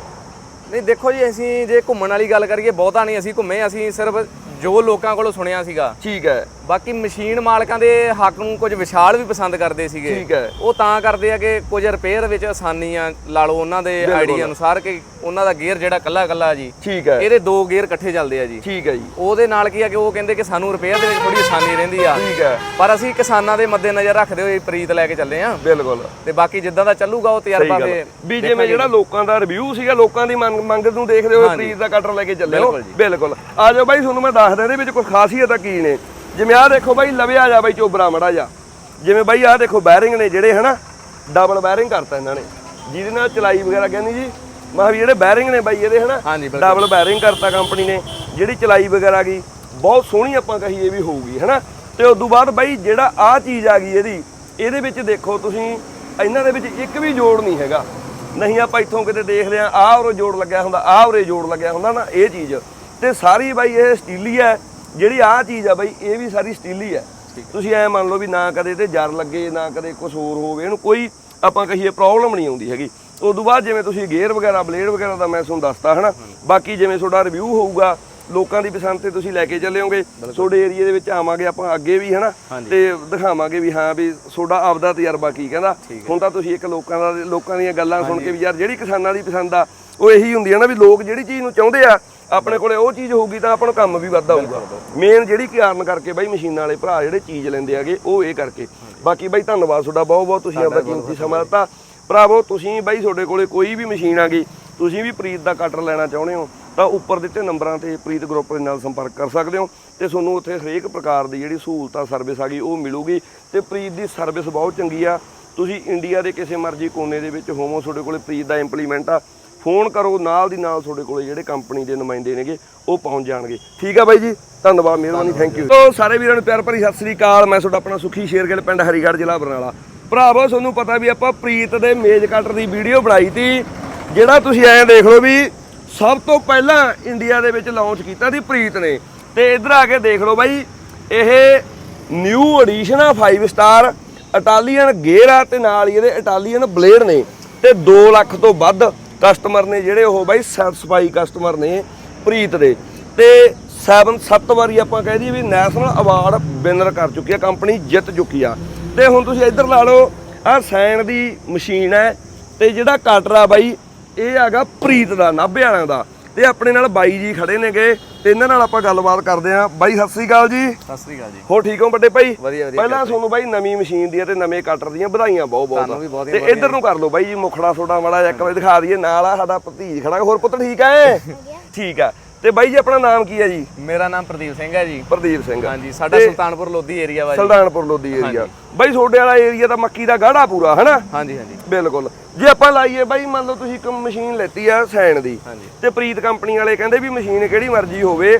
ਨਹੀਂ, ਦੇਖੋ ਜੀ, ਅਸੀਂ ਜੇ ਘੁੰਮਣ ਵਾਲੀ ਗੱਲ ਕਰੀਏ, ਬਹੁਤਾ ਨਹੀਂ ਅਸੀਂ ਘੁੰਮੇ, ਅਸੀਂ ਸਿਰਫ ਜੋ ਲੋਕਾਂ ਕੋਲੋਂ ਸੁਣਿਆ ਸੀਗਾ। ਠੀਕ ਹੈ। ਬਾਕੀ ਮਸ਼ੀਨ ਮਾਲਕਾਂ ਦੇ ਹੱਕ ਨੂੰ ਕੁਝ ਵਿਸ਼ਾਲ ਵੀ ਪਸੰਦ ਕਰਦੇ ਸੀਗੇ। ਠੀਕ ਹੈ। ਉਹ ਤਾਂ ਕਰਦੇ ਆ ਕਿ ਕੁਝ ਰਿਪੇਅਰ ਵਿੱਚ ਆਸਾਨੀ ਆ ਲਾ ਲਓ ਉਹਨਾਂ ਦੇ ਆਈਡੀ ਅਨੁਸਾਰ ਕਿ ਉਹਨਾਂ ਦਾ ਗੇਅਰ ਜਿਹੜਾ ਕੱਲਾ ਕੱਲਾ ਜੀ ਠੀਕ ਹੈ। ਇਹਦੇ ਦੋ ਗੇਅਰ ਇਕੱਠੇ ਚੱਲਦੇ ਆ ਜੀ। ਠੀਕ ਹੈ ਜੀ। ਉਹਦੇ ਨਾਲ ਕੀ ਆ ਕਿ ਉਹ ਕਹਿੰਦੇ ਕਿ ਸਾਨੂੰ ਰਿਪੇਅਰ ਦੇ ਵਿੱਚ ਥੋੜੀ ਆਸਾਨੀ ਰਹਿੰਦੀ ਆ। ਠੀਕ ਹੈ। ਪਰ ਅਸੀਂ ਕਿਸਾਨਾਂ ਦੇ ਮੱਦੇ ਨਜ਼ਰ ਰੱਖਦੇ ਹੋਏ ਪ੍ਰੀਤ ਲੈ ਕੇ ਚੱਲੇ ਆ। ਬਿਲਕੁਲ। ਤੇ ਬਾਕੀ ਜਿੱਦਾਂ ਦਾ ਚੱਲੂਗਾ ਉਹ ਤਜਰਬਾ ਤੇ ਵੀ ਜਿਵੇਂ ਜਿਹੜਾ ਲੋਕਾਂ ਦਾ ਰਿਵਿਊ ਸੀਗਾ ਲੋਕਾਂ ਦੀ ਮੰਗ ਨੂੰ ਦੇਖਦੇ ਹੋਏ ਪ੍ਰੀਤ ਦਾ ਕਟਰ ਲੈ ਕੇ ਚੱਲੇ ਹੋ। ਬਿਲਕੁਲ ਆ ਜਾਓ ਬਾਈ ਤੁਹਾਨੂੰ ਮੈਂ ਦੱਸਦਾ ਇਹਦੇ ਵਿੱਚ ਕੋਈ ਖਾਸੀਅਤ ਕੀ ਨੇ। ਜਿਵੇਂ ਆਹ ਦੇਖੋ ਬਾਈ ਲਵੇ ਆ ਜਾ ਬਾਈ ਚੋਬਰਾ ਮੜਾ ਜਾ। ਜਿਵੇਂ ਬਾਈ ਆਹ ਦੇਖੋ ਬੈਰਿੰਗ ਨੇ ਜਿਹੜੇ ਹਨਾ ਡਬਲ ਬੈਰਿੰਗ ਕਰਤਾ ਇਹਨਾਂ ਨੇ। ਜਿਹਦੇ ਨਾਲ ਚਲਾਈ ਵਗੈਰਾ ਕਹਿੰਦੀ ਜੀ ਮੈਂ ਵੀ ਜਿਹੜੇ ਬੈਰਿੰਗ ਨੇ ਬਾਈ ਇਹਦੇ ਹਨਾ ਡਬਲ ਬੈਰਿੰਗ ਕਰਤਾ ਕੰਪਨੀ ਨੇ। ਜਿਹੜੀ ਚਲਾਈ ਵਗੈਰਾ ਗਈ ਬਹੁਤ ਸੋਹਣੀ ਆਪਾਂ ਕਹੀਏ ਵੀ ਹੋਊਗੀ ਹਨਾ। ਤੇ ਉਸ ਤੋਂ ਬਾਅਦ ਬਾਈ ਜਿਹੜਾ ਆਹ ਚੀਜ਼ ਆ ਗਈ ਇਹਦੀ ਇਹਦੇ ਵਿੱਚ ਦੇਖੋ ਤੁਸੀਂ ਇਹਨਾਂ ਦੇ ਵਿੱਚ ਇੱਕ ਵੀ ਜੋੜ ਨਹੀਂ ਹੈਗਾ। ਨਹੀਂ ਆਪਾਂ ਇੱਥੋਂ ਕਿਤੇ ਦੇਖਦੇ ਆ ਆਹ ਉਰੇ ਜੋੜ ਲੱਗਿਆ ਹੁੰਦਾ ਆਹ ਉਰੇ ਜੋੜ ਲੱਗਿਆ ਹੁੰਦਾ ਨਾ ਇਹ ਚੀਜ਼। ਤੇ ਸਾਰੀ ਬਾਈ ਇਹ ਸਟੀਲੀ ਹੈ ਜਿਹੜੀ ਆਹ ਚੀਜ਼ ਆ ਬਾਈ ਇਹ ਵੀ ਸਾਰੀ ਸਟੀਲੀ ਹੈ ਤੁਸੀਂ ਐ ਮੰਨ ਲਓ ਵੀ ਨਾ ਕਦੇ ਤੇ ਜਰ ਲੱਗੇ ਨਾ ਕਦੇ ਕੁਝ ਹੋਰ ਹੋਵੇ ਇਹਨੂੰ ਕੋਈ ਆਪਾਂ ਕਹੀਏ ਪ੍ਰੋਬਲਮ ਨਹੀਂ ਆਉਂਦੀ ਹੈਗੀ। ਉਸ ਤੋਂ ਬਾਅਦ ਜਿਵੇਂ ਤੁਸੀਂ ਗੇਅਰ ਵਗੈਰਾ ਬਲੇਡ ਵਗੈਰਾ ਦਾ ਮੈਂ ਤੁਹਾਨੂੰ ਦੱਸਤਾ ਹਨਾ? ਬਾਕੀ ਜਿਵੇਂ ਤੁਹਾਡਾ ਰਿਵਿਊ ਹੋਊਗਾ ਲੋਕਾਂ ਦੀ ਪਸੰਦ ਤੇ ਤੁਸੀਂ ਲੈ ਕੇ ਚੱਲਿਓਗੇ ਤੁਹਾਡੇ ਏਰੀਆ ਦੇ ਵਿੱਚ ਆਵਾਂਗੇ ਆਪਾਂ ਅੱਗੇ ਵੀ ਹਨਾ? ਤੇ ਦਿਖਾਵਾਂਗੇ ਵੀ ਹਾਂ ਵੀ ਤੁਹਾਡਾ ਆਪਦਾ ਤਜਰਬਾ ਕੀ ਕਹਿੰਦਾ। ਹੁਣ ਤਾਂ ਤੁਸੀਂ ਇੱਕ ਲੋਕਾਂ ਦਾ ਲੋਕਾਂ ਦੀਆਂ ਗੱਲਾਂ ਸੁਣ ਕੇ ਵੀ ਯਾਰ ਜਿਹੜੀ ਕਿਸਾਨਾਂ ਦੀ ਪਸੰਦ ਆ ਉਹ ਇਹੀ ਹੁੰਦੀ ਹੈ ਨਾ ਵੀ ਲੋਕ ਜਿਹੜੀ ਚੀਜ਼ ਨੂੰ ਚਾਹੁੰਦੇ ਆ ਆਪਣੇ ਕੋਲੇ ਉਹ ਚੀਜ਼ ਹੋਊਗੀ ਤਾਂ ਆਪਾਂ ਨੂੰ ਕੰਮ ਵੀ ਵੱਧ ਆਊਗਾ ਮੇਨ ਜਿਹੜੀ ਕਾਰਨ ਕਰਕੇ ਬਾਈ ਮਸ਼ੀਨਾਂ ਵਾਲੇ ਭਰਾ ਜਿਹੜੇ ਚੀਜ਼ ਲੈਂਦੇ ਆਗੇ ਉਹ ਇਹ ਕਰਕੇ। ਬਾਕੀ ਬਾਈ ਧੰਨਵਾਦ ਤੁਹਾਡਾ ਬਹੁਤ ਬਹੁਤ ਤੁਸੀਂ ਆਪਦਾ ਕੀਮਤੀ ਸਮਾਂ ਦਿੱਤਾ। ਭਰਾਵੋ ਤੁਸੀਂ ਬਾਈ ਤੁਹਾਡੇ ਕੋਲੇ ਕੋਈ ਵੀ ਮਸ਼ੀਨ ਆ ਗਈ ਤੁਸੀਂ ਵੀ ਪ੍ਰੀਤ ਦਾ ਕਟਰ ਲੈਣਾ ਚਾਹੁੰਦੇ ਹੋ ਤਾਂ ਉੱਪਰ ਦਿੱਤੇ ਨੰਬਰਾਂ ਤੇ ਪ੍ਰੀਤ ਗਰੁੱਪ ਦੇ ਨਾਲ ਸੰਪਰਕ ਕਰ ਸਕਦੇ ਹੋ ਤੇ ਤੁਹਾਨੂੰ ਉੱਥੇ ਹਰੇਕ ਪ੍ਰਕਾਰ ਦੀ ਜਿਹੜੀ ਸਹੂਲਤਾਂ ਸਰਵਿਸ ਆ ਗਈ ਉਹ ਮਿਲੂਗੀ ਤੇ ਪ੍ਰੀਤ ਦੀ ਸਰਵਿਸ ਬਹੁਤ ਚੰਗੀ ਆ। ਤੁਸੀਂ ਇੰਡੀਆ ਦੇ ਕਿਸੇ ਮਰਜ਼ੀ ਕੋਨੇ ਦੇ ਵਿੱਚ ਹੋਵੋ ਤੁਹਾਡੇ ਕੋਲੇ ਪ੍ਰੀਤ ਦਾ ਇੰਪਲੀਮੈਂਟ ਆ। ਫੋਨ ਕਰੋ ਨਾਲ ਦੀ ਨਾਲ ਤੁਹਾਡੇ ਕੋਲੇ ਜਿਹੜੇ ਕੰਪਨੀ ਦੇ ਨੁਮਾਇੰਦੇ ਨੇਗੇ ਉਹ ਪਹੁੰਚ ਜਾਣਗੇ। ਠੀਕ ਆ ਬਾਈ ਜੀ? ਧੰਨਵਾਦ ਮਿਹਰਬਾਨੀ ਥੈਂਕ ਯੂ ਤੋ ਸਾਰੇ ਵੀਰਾਂ ਨੂੰ ਪਿਆਰ ਭਰੀ ਸਤਿ ਸ੍ਰੀ ਅਕਾਲ। ਮੈਂ ਤੁਹਾਡਾ ਆਪਣਾ ਸੁਖੀ ਸ਼ੇਰਗਿੱਲ ਪਿੰਡ ਹਰੀਗੜ੍ਹ ਜ਼ਿਲ੍ਹਾ ਬਰਨਾਲਾ। ਭਰਾਵੋ ਤੁਹਾਨੂੰ ਪਤਾ ਵੀ ਆਪਾਂ ਪ੍ਰੀਤ ਦੇ ਮੇਜ਼ ਕਟਰ ਦੀ ਵੀਡੀਓ ਬਣਾਈ ਤੀ ਜਿਹੜਾ ਤੁਸੀਂ ਐਂ ਦੇਖ ਲਓ ਵੀ ਸਭ ਤੋਂ ਪਹਿਲਾਂ ਇੰਡੀਆ ਦੇ ਵਿੱਚ ਲਾਂਚ ਕੀਤਾ ਸੀ ਪ੍ਰੀਤ ਨੇ। ਤੇ ਇੱਧਰ ਆ ਕੇ ਦੇਖ ਲਓ ਬਾਈ ਇਹ ਨਿਊ ਐਡੀਸ਼ਨ ਆ 5 ਸਟਾਰ ਇਟਾਲੀਅਨ ਗੇਅਰ ਆ ਤੇ ਨਾਲ ਹੀ ਇਹਦੇ ਇਟਾਲੀਅਨ ਬਲੇਡ ਨੇ। ਤੇ 2 ਲੱਖ ਤੋਂ ਵੱਧ ਕਸਟਮਰ ਨੇ ਜਿਹੜੇ ਉਹ ਬਾਈ ਸੈਟੀਸਫਾਈ ਕਸਟਮਰ ਨੇ ਪ੍ਰੀਤ ਦੇ। ਤੇ 7 7 ਵਾਰੀ ਆਪਾਂ ਕਹਿ ਦਈਏ ਵੀ ਨੈਸ਼ਨਲ ਅਵਾਰਡ ਵਿਨਰ ਕਰ ਚੁੱਕੀ ਆ, ਕੰਪਨੀ ਜਿੱਤ ਚੁੱਕੀ ਆ। ਤੇ ਹੁਣ ਤੁਸੀਂ ਇੱਧਰ ਲਾ ਲਓ, ਆਹ ਸੈਨ ਦੀ ਮਸ਼ੀਨ ਹੈ ਤੇ ਜਿਹੜਾ ਕਟਰ ਆ ਬਾਈ, ਇਹ ਹੈਗਾ ਪ੍ਰੀਤ ਦਾ ਨਾਭੇ ਵਾਲਿਆਂ ਦਾ। ਤੇ ਆਪਣੇ ਨਾਲ ਬਾਈ ਜੀ ਖੜੇ ਨੇਗੇ ਤੇ ਇਹਨਾਂ ਨਾਲ ਆਪਾਂ ਗੱਲਬਾਤ ਕਰਦੇ ਆਂ ਬਾਈ ਸਤਿ ਸ੍ਰੀ ਅਕਾਲ ਜੀ। ਸਤਿ ਸ੍ਰੀ ਅਕਾਲ ਜੀ। ਹੋ ਠੀਕ ਹੋ ਵੱਡੇ ਭਾਈ? ਵਧੀਆ ਵਧੀਆ ਪਹਿਲਾਂ ਤੁਹਾਨੂੰ ਬਾਈ ਨਵੀਂ ਮਸ਼ੀਨ ਦੀਆਂ ਤੇ ਨਵੇਂ ਕਟਰ ਦੀਆਂ ਵਧਾਈਆਂ ਬਹੁਤ ਤੁਹਾਨੂੰ ਵੀ ਬਹੁਤ ਤੇ ਇੱਧਰ ਨੂੰ ਕਰ ਲਓ ਬਾਈ ਜੀ ਮੁਖੜਾ ਤੁਹਾਡਾ ਮਾੜਾ ਜਿਹਾ ਇੱਕ ਵਾਰੀ ਦਿਖਾ ਦਈਏ। ਨਾਲ ਆ ਸਾਡਾ ਭਤੀਜ ਖੜਾ। ਹੋਰ ਪੁੱਤ ਠੀਕ ਹੈ ਠੀਕ ਆ। ਤੇ ਬਾਈ ਜੀ ਆਪਣਾ ਨਾਮ ਕੀ ਹੈ ਜੀ? ਮੇਰਾ ਨਾਮ ਪ੍ਰਦੀਪ ਸਿੰਘ ਹੈ ਜੀ। ਪ੍ਰਦੀਪ ਸਿੰਘ। ਹਾਂਜੀ ਸਾਡਾ ਸੁਲਤਾਨਪੁਰ ਲੋਧੀ ਏਰੀਆ ਵਾ ਜੀ। ਸਲਦਾਨਪੁਰ ਲੋਧੀ ਏਰੀਆ ਬਾਈ ਤੁਹਾਡੇ ਵਾਲਾ ਏਰੀਆ ਤਾਂ ਮੱਕੀ ਦਾ ਗਾੜਾ ਪੂਰਾ ਹਨਾ? ਹਾਂਜੀ ਹਾਂਜੀ। ਬਿਲਕੁਲ। ਜੇ ਆਪਾਂ ਲਾਈਏ ਬਾਈ ਮੰਨ ਲਓ ਤੁਸੀਂ ਇੱਕ ਮਸ਼ੀਨ ਲੈਤੀ ਆ ਸੈਨ ਦੀ ਹਾਂਜੀ। ਤੇ ਪ੍ਰੀਤ ਕੰਪਨੀ ਵਾਲੇ ਕਹਿੰਦੇ ਵੀ ਮਸ਼ੀਨ ਕਿਹੜੀ ਮਰਜ਼ੀ ਹੋਵੇ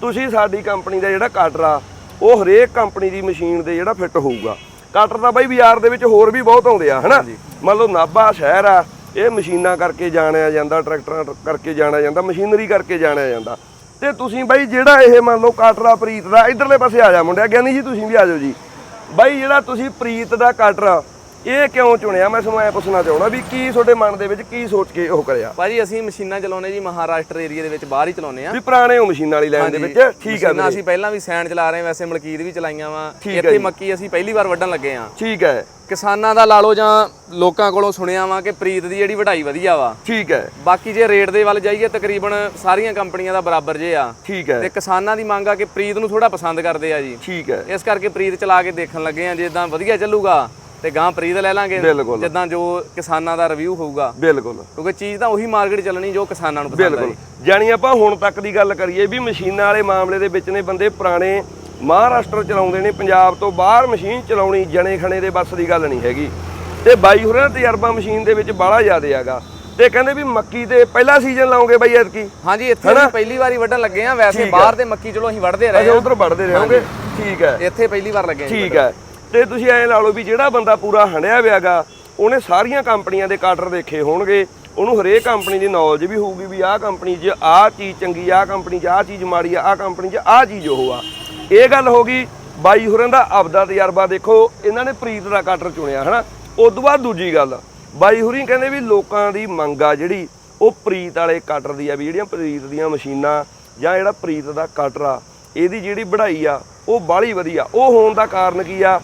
ਤੁਸੀਂ ਸਾਡੀ ਕੰਪਨੀ ਦਾ ਜਿਹੜਾ ਕਟਰ ਆ ਉਹ ਹਰੇਕ ਕੰਪਨੀ ਦੀ ਮਸ਼ੀਨ ਦੇ ਜਿਹੜਾ ਫਿੱਟ ਹੋਊਗਾ। ਕਟਰ ਤਾਂ ਬਾਈ ਬਾਜ਼ਾਰ ਦੇ ਵਿੱਚ ਹੋਰ ਵੀ ਬਹੁਤ ਆਉਂਦੇ ਆ ਹਨਾ? ਮੰਨ ਲਓ ਨਾਭਾ ਸ਼ਹਿਰ ਆ ਇਹ ਮਸ਼ੀਨਾਂ ਕਰਕੇ ਜਾਣਿਆ ਜਾਂਦਾ, ਟਰੈਕਟਰਾਂ ਕਰਕੇ ਜਾਣਿਆ ਜਾਂਦਾ, ਮਸ਼ੀਨਰੀ ਕਰਕੇ ਜਾਣਿਆ ਜਾਂਦਾ। ਤੇ ਤੁਸੀਂ ਬਾਈ ਜਿਹੜਾ ਇਹ ਮੰਨ ਲਓ ਕਟਰ ਪ੍ਰੀਤ ਦਾ, ਇਧਰਲੇ ਪਾਸੇ ਆ ਜਾ ਮੁੰਡਿਆ, ਗਿਆਨੀ ਜੀ ਤੁਸੀਂ ਵੀ ਆ ਜਾਓ ਜੀ। ਬਾਈ ਜਿਹੜਾ ਤੁਸੀਂ ਪ੍ਰੀਤ ਦਾ ਕਾਟਰਾ ਇਹ ਕਿਉਂ ਚੁਣਿਆ? ਮੈਂ ਤੁਹਾਨੂੰ ਐ ਪੁੱਛਣਾ ਚਾਹੁੰਦਾ ਵੀ ਕੀ ਤੁਹਾਡੇ ਮਨ ਦੇ ਵਿੱਚ ਕੀ ਸੋਚ ਕੇ ਉਹ ਕਰਿਆ? ਭਾਜੀ ਅਸੀਂ ਮਸ਼ੀਨਾਂ ਚਲਾਉਨੇ ਜੀ ਮਹਾਰਾਸ਼ਟਰ ਏਰੀਆ ਦੇ ਵਿੱਚ ਬਾਹਰ ਹੀ ਚਲਾਉਨੇ ਆ ਵੀ ਪੁਰਾਣੇ ਹੋ ਮਸ਼ੀਨ ਵਾਲੀ ਲਾਈਨ ਦੇ ਵਿੱਚ? ਠੀਕ ਮਸ਼ੀਨਾਂ ਅਸੀਂ ਪਹਿਲਾਂ ਵੀ ਸੈਨ ਚਲਾ ਰਹੇ ਹਾਂ ਵੈਸੇ ਮਲਕੀਤ ਵੀ ਚਲਾਈਆਂ ਵਾ। ਹੈ ਇੱਥੇ। ਮੱਕੀ ਅਸੀਂ ਪਹਿਲੀ ਵਾਰ ਵੱਢਣ ਲੱਗੇ ਆ ਠੀਕ ਹੈ ਕਿਸਾਨਾਂ ਦਾ ਲਾ ਲਓ ਜਾਂ ਲੋਕਾਂ ਕੋਲੋਂ ਸੁਣਿਆ ਵਾ ਕਿ ਪ੍ਰੀਤ ਦੀ ਜਿਹੜੀ ਵਢਾਈ ਵਧੀਆ ਵਾ। ਠੀਕ ਹੈ ਬਾਕੀ ਜੇ ਰੇਟ ਦੇ ਵੱਲ ਜਾਈਏ ਤਕਰੀਬਨ ਸਾਰੀਆਂ ਕੰਪਨੀਆਂ ਦਾ ਬਰਾਬਰ ਜੇ ਆ। ਠੀਕ ਹੈ ਤੇ ਕਿਸਾਨਾਂ ਦੀ ਮੰਗ ਆ ਕਿ ਪ੍ਰੀਤ ਨੂੰ ਥੋੜਾ ਪਸੰਦ ਕਰਦੇ ਆ ਜੀ। ਠੀਕ ਹੈ ਇਸ ਕਰਕੇ ਪ੍ਰੀਤ ਚਲਾ ਕੇ ਦੇਖਣ ਲੱਗੇ ਆ ਜੇ ਇਦਾਂ ਵਧੀਆ ਚੱਲੂਗਾ। ਤੇ ਗਾਂ ਪ੍ਰੀਤ ਲੈ ਲਾਂਗੇ ਬਿਲਕੁਲ। ਜਿੱਦਾਂ ਜੋ ਕਿਸਾਨਾਂ ਦਾ ਰਿਵਿਊ ਹੋਊਗਾ। ਬਿਲਕੁਲ। ਕਿਉਂਕਿ ਚੀਜ਼ ਤਾਂ ਉਹੀ ਮਾਰਕੀਟ ਚੱਲਣੀ ਜੋ ਕਿਸਾਨਾਂ ਨੂੰ ਪਸੰਦ ਬਿਲਕੁਲ। ਜਾਣੀ ਆਪਾਂ ਹੁਣ ਤੱਕ ਦੀ ਗੱਲ ਕਰੀਏ ਵੀ ਮਸ਼ੀਨਾਂ ਵਾਲੇ ਮਾਮਲੇ ਦੇ ਵਿੱਚ ਨੇ ਬੰਦੇ ਪੁਰਾਣੇ ਮਹਾਰਾਸ਼ਟਰ ਚਲਾਉਂਦੇ ਨੇ ਪੰਜਾਬ ਤੋਂ ਬਾਹਰ ਮਸ਼ੀਨ ਚਲਾਉਣੀ ਜਣੇ ਖਣੇ ਦੇ ਬੱਸ ਦੀ ਗੱਲ ਨਹੀਂ ਹੈਗੀ। ਤੇ ਬਾਈ ਹੋਰਾਂ ਦਾ ਤਜਰਬਾ ਮਸ਼ੀਨ ਦੇ ਵਿੱਚ ਬਾਹਲਾ ਜ਼ਿਆਦਾ ਹੈਗਾ। ਤੇ ਕਹਿੰਦੇ ਵੀ ਮੱਕੀ ਤੇ ਪਹਿਲਾ ਸੀਜ਼ਨ ਲਾਉਂਗੇ ਬਾਈ ਐਤਕੀ। ਹਾਂਜੀ ਇੱਥੇ ਅਸੀਂ ਪਹਿਲੀ ਵਾਰੀ ਵੱਢਣ ਲੱਗੇ ਆ ਵੈਸੇ ਠੀਕ ਹੈ। ਬਾਹਰ ਤੇ ਮੱਕੀ ਚਲੋ ਅਸੀਂ ਵੱਢਦੇ ਰਹੇ ਅੱਛਾ ਆ। ਉਧਰ ਵੜਦੇ ਰਹੋਗੇ। ਠੀਕ ਹੈ। ਇੱਥੇ ਪਹਿਲੀ ਵਾਰ ਲੱਗੇ ਆ ਜੀ ਠੀਕ ਹੈ। ਤੇ ਤੁਸੀਂ ਐਂ ਲਾ ਲਓ ਵੀ ਜਿਹੜਾ ਬੰਦਾ ਪੂਰਾ ਹੰਡਿਆ ਵਿਆਗਾ, ਉਹਨੇ ਸਾਰੀਆਂ ਕੰਪਨੀਆਂ ਦੇ ਕਾਟਰ ਦੇਖੇ ਹੋਣਗੇ। ਉਹਨੂੰ ਹਰੇਕ ਕੰਪਨੀ ਦੀ ਨੌਲੇਜ ਵੀ ਹੋਊਗੀ ਵੀ ਆਹ ਕੰਪਨੀ 'ਚ ਆਹ ਚੀਜ਼ ਚੰਗੀ ਆਹ ਕੰਪਨੀ 'ਚ ਆਹ ਚੀਜ਼ ਮਾੜੀ ਆ, ਆਹ ਕੰਪਨੀ 'ਚ ਆਹ ਚੀਜ਼ ਉਹ ਆ। ਇਹ ਗੱਲ ਹੋ ਗਈ ਬਾਈ ਹੋਰਾਂ ਦਾ ਆਪਦਾ ਤਜਰਬਾ ਦੇਖੋ, ਇਹਨਾਂ ਨੇ ਪ੍ਰੀਤ ਦਾ ਕਾਟਰ ਚੁਣਿਆ, ਹਨਾ? ਉਸ ਤੋਂ ਬਾਅਦ ਦੂਜੀ ਗੱਲ, ਬਾਈ ਹੋਰੀ ਕਹਿੰਦੇ ਵੀ ਲੋਕਾਂ ਦੀ ਮੰਗ ਆ ਜਿਹੜੀ, ਉਹ ਪ੍ਰੀਤ ਵਾਲੇ ਕਟਰ ਦੀ ਆ, ਵੀ ਜਿਹੜੀਆਂ ਪ੍ਰੀਤ ਦੀਆਂ ਮਸ਼ੀਨਾਂ ਜਾਂ ਜਿਹੜਾ ਪ੍ਰੀਤ ਦਾ ਕਟਰ ਆ, ਇਹਦੀ ਜਿਹੜੀ ਵਢਾਈ ਆ, ਉਹ ਬਾਹਲੀ ਵਧੀਆ। ਉਹ ਹੋਣ ਦਾ ਕਾਰਨ ਕੀ ਆ?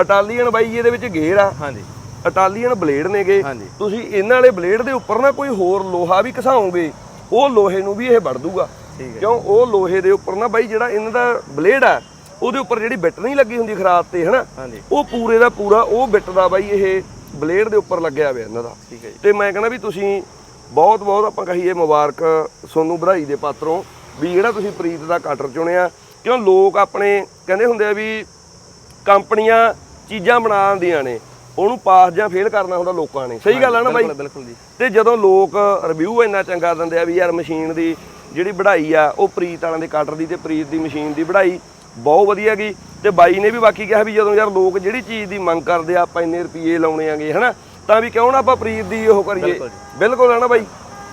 ਇਟਾਲੀਅਨ ਬਾਈ ਇਹਦੇ ਵਿੱਚ ਗੇਅਰ ਆ। ਹਾਂਜੀ। ਇਟਾਲੀਅਨ ਬਲੇਡ ਨੇਗੇ। ਤੁਸੀਂ ਇਹਨਾਂ ਵਾਲੇ ਬਲੇਡ ਦੇ ਉੱਪਰ ਨਾ ਕੋਈ ਹੋਰ ਲੋਹਾ ਵੀ ਘਸਾਓਗੇ ਉਹ ਲੋਹੇ ਨੂੰ ਵੀ ਇਹ ਵੜ ਦੂਗਾ। ਠੀਕ ਹੈ। ਕਿਉਂ? ਉਹ ਲੋਹੇ ਦੇ ਉੱਪਰ ਨਾ ਬਾਈ ਜਿਹੜਾ ਇਹਨਾਂ ਦਾ ਬਲੇਡ ਆ ਉਹਦੇ ਉੱਪਰ ਜਿਹੜੀ ਬਿੱਟ ਨਹੀਂ ਲੱਗੀ ਹੁੰਦੀ ਖਰਾਬ ਤੇ ਹਨਾ? ਉਹ ਪੂਰੇ ਦਾ ਪੂਰਾ ਉਹ ਬਿੱਟ ਦਾ ਬਾਈ ਇਹ ਬਲੇਡ ਦੇ ਉੱਪਰ ਲੱਗਿਆ ਹੋਇਆ ਇਹਨਾਂ ਦਾ। ਠੀਕ ਹੈ ਜੀ। ਤੇ ਮੈਂ ਕਹਿੰਦਾ ਵੀ ਤੁਸੀਂ ਬਹੁਤ ਬਹੁਤ ਆਪਾਂ ਕਹੀਏ ਮੁਬਾਰਕ ਸੋਨੂੰ ਵਧਾਈ ਦੇ ਪਾਤਰੋਂ ਵੀ ਜਿਹੜਾ ਤੁਸੀਂ ਪ੍ਰੀਤ ਦਾ ਕਟਰ ਚੁਣਿਆ। ਕਿਉਂ? ਲੋਕ ਆਪਣੇ ਕਹਿੰਦੇ ਹੁੰਦੇ ਆ ਵੀ ਕੰਪਨੀਆਂ ਚੀਜ਼ਾਂ ਬਣਾਉਂਦੀਆਂ ਨੇ ਉਹਨੂੰ ਪਾਸ ਜਾਂ ਫੇਲ ਕਰਨਾ ਹੁੰਦਾ ਲੋਕਾਂ ਨੇ। ਸਹੀ ਗੱਲ ਆ ਨਾ ਬਾਈ? ਬਿਲਕੁਲ ਜੀ। ਤੇ ਜਦੋਂ ਲੋਕ ਰਿਵਿਊ ਇੰਨਾ ਚੰਗਾ ਦਿੰਦੇ ਆ ਵੀ ਯਾਰ ਮਸ਼ੀਨ ਦੀ ਜਿਹੜੀ ਵਢਾਈ ਆ ਉਹ ਪ੍ਰੀਤ ਵਾਲਿਆਂ ਦੇ ਕਟਰ ਦੀ ਤੇ ਪ੍ਰੀਤ ਦੀ ਮਸ਼ੀਨ ਦੀ ਵਢਾਈ ਬਹੁਤ ਵਧੀਆ ਗਈ ਤੇ ਬਾਈ ਨੇ ਵੀ ਬਾਕੀ ਕਿਹਾ ਵੀ ਜਦੋਂ ਯਾਰ ਲੋਕ ਜਿਹੜੀ ਚੀਜ਼ ਦੀ ਮੰਗ ਕਰਦੇ ਆ ਆਪਾਂ ਇੰਨੇ ਰੁਪਏ ਲਾਉਣੇ ਆਗੇ ਹਨਾ? ਤਾਂ ਵੀ ਕਿਉਂ ਨਾ ਆਪਾਂ ਪ੍ਰੀਤ ਦੀ ਉਹ ਕਰੀਏ। ਬਿਲਕੁਲ ਹੈ ਨਾ ਬਾਈ?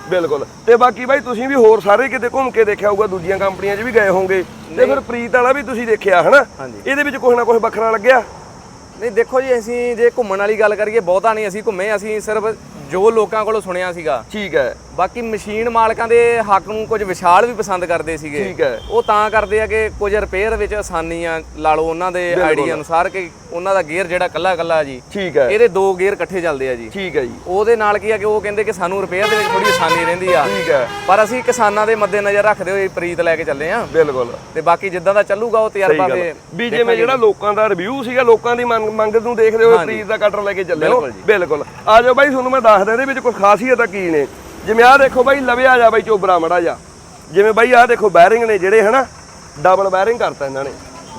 ਬਿਲਕੁਲ। ਤੇ ਬਾਕੀ ਬਾਈ ਤੁਸੀਂ ਵੀ ਹੋਰ ਸਾਰੇ ਕਿਤੇ ਘੁੰਮ ਕੇ ਦੇਖਿਆ ਹੋਊਗਾ ਦੂਜੀਆਂ ਕੰਪਨੀਆਂ 'ਚ ਵੀ ਗਏ ਹੋਵੋਗੇ। ਤੇ ਫਿਰ ਪ੍ਰੀਤ ਵਾਲਾ ਵੀ ਤੁਸੀਂ ਦੇਖਿਆ ਹਨਾ। ਇਹਦੇ ਵਿੱਚ ਕੁਝ ਨਾ ਕੁਝ ਵੱਖਰਾ ਲੱਗਿਆ? ਨਹੀਂ ਦੇਖੋ ਜੀ, ਅਸੀਂ ਜੇ ਘੁੰਮਣ ਵਾਲੀ ਗੱਲ ਕਰੀਏ, ਬਹੁਤਾ ਨਹੀਂ ਅਸੀਂ ਘੁੰਮੇ, ਅਸੀਂ ਸਿਰਫ ਜੋ ਲੋਕਾਂ ਕੋਲੋਂ ਸੁਣਿਆ ਸੀਗਾ। ਠੀਕ ਹੈ। ਬਾਕੀ ਮਸ਼ੀਨ ਮਾਲਕਾਂ ਦੇ ਹੱਕ ਨੂੰ ਕੁਝ ਵਿਸ਼ਾਲ ਵੀ ਪਸੰਦ ਕਰਦੇ ਸੀਗੇ। ਠੀਕ ਹੈ। ਉਹ ਤਾਂ ਕਰਦੇ ਆ ਕਿ ਕੁਝ ਰਿਪੇਅਰ ਵਿੱਚ ਆਸਾਨੀ ਆ ਲਾ ਲਓ ਉਹਨਾਂ ਦੇ ਆਈਡੀ ਅਨੁਸਾਰ ਕਿ ਉਹਨਾਂ ਦਾ ਗੇਅਰ ਜਿਹੜਾ ਕੱਲਾ ਕੱਲਾ ਜੀ ਠੀਕ ਹੈ। ਇਹਦੇ ਦੋ ਗੇਅਰ ਇਕੱਠੇ ਚੱਲਦੇ ਆ ਜੀ। ਠੀਕ ਹੈ ਜੀ। ਉਹਦੇ ਨਾਲ ਕੀ ਆ ਕਿ ਉਹ ਕਹਿੰਦੇ ਕਿ ਸਾਨੂੰ ਰਿਪੇਅਰ ਦੇ ਵਿੱਚ ਥੋੜੀ ਆਸਾਨੀ ਰਹਿੰਦੀ ਆ। ਠੀਕ ਹੈ। ਪਰ ਅਸੀਂ ਕਿਸਾਨਾਂ ਦੇ ਮੱਦੇਨਜ਼ਰ ਰੱਖਦੇ ਹੋਏ ਪ੍ਰੀਤ ਲੈ ਕੇ ਚੱਲੇ ਆ। ਬਿਲਕੁਲ। ਤੇ ਬਾਕੀ ਜਿੱਦਾਂ ਦਾ ਚੱਲੂਗਾ ਉਹ ਤਜਰਬਾ ਤੇ। ਵੀ ਜਿਵੇਂ ਜਿਹੜਾ ਲੋਕਾਂ ਦਾ ਰਿਵਿਊ ਸੀਗਾ ਲੋਕਾਂ ਦੀ ਮੰਗ ਨੂੰ ਦੇਖਦੇ ਹੋਏ ਪ੍ਰੀਤ ਦਾ ਕਟਰ ਲੈ ਕੇ ਚੱਲੇ ਹੋ। ਬਿਲਕੁਲ ਆ ਜਾਓ ਬਾਈ ਤੁਹਾਨੂੰ ਮੈਂ ਦੱਸਦਾ ਇਹਦੇ ਵਿੱਚ ਕੋਈ ਖਾਸੀਅਤ ਕੀ ਨੇ। ਜਿਵੇਂ ਆਹ ਦੇਖੋ ਬਾਈ ਲਵੇ ਆ ਜਾ ਬਾਈ ਚੋਬਰਾ ਮੜਾ ਜਾ ਜਿਵੇਂ ਬਾਈ ਆਹ ਦੇਖੋ ਬੈਰਿੰਗ ਨੇ ਜਿਹੜੇ ਹਨਾ? ਡਬਲ ਬੈਰਿੰਗ ਕਰਤਾ ਇਹਨਾਂ ਨੇ।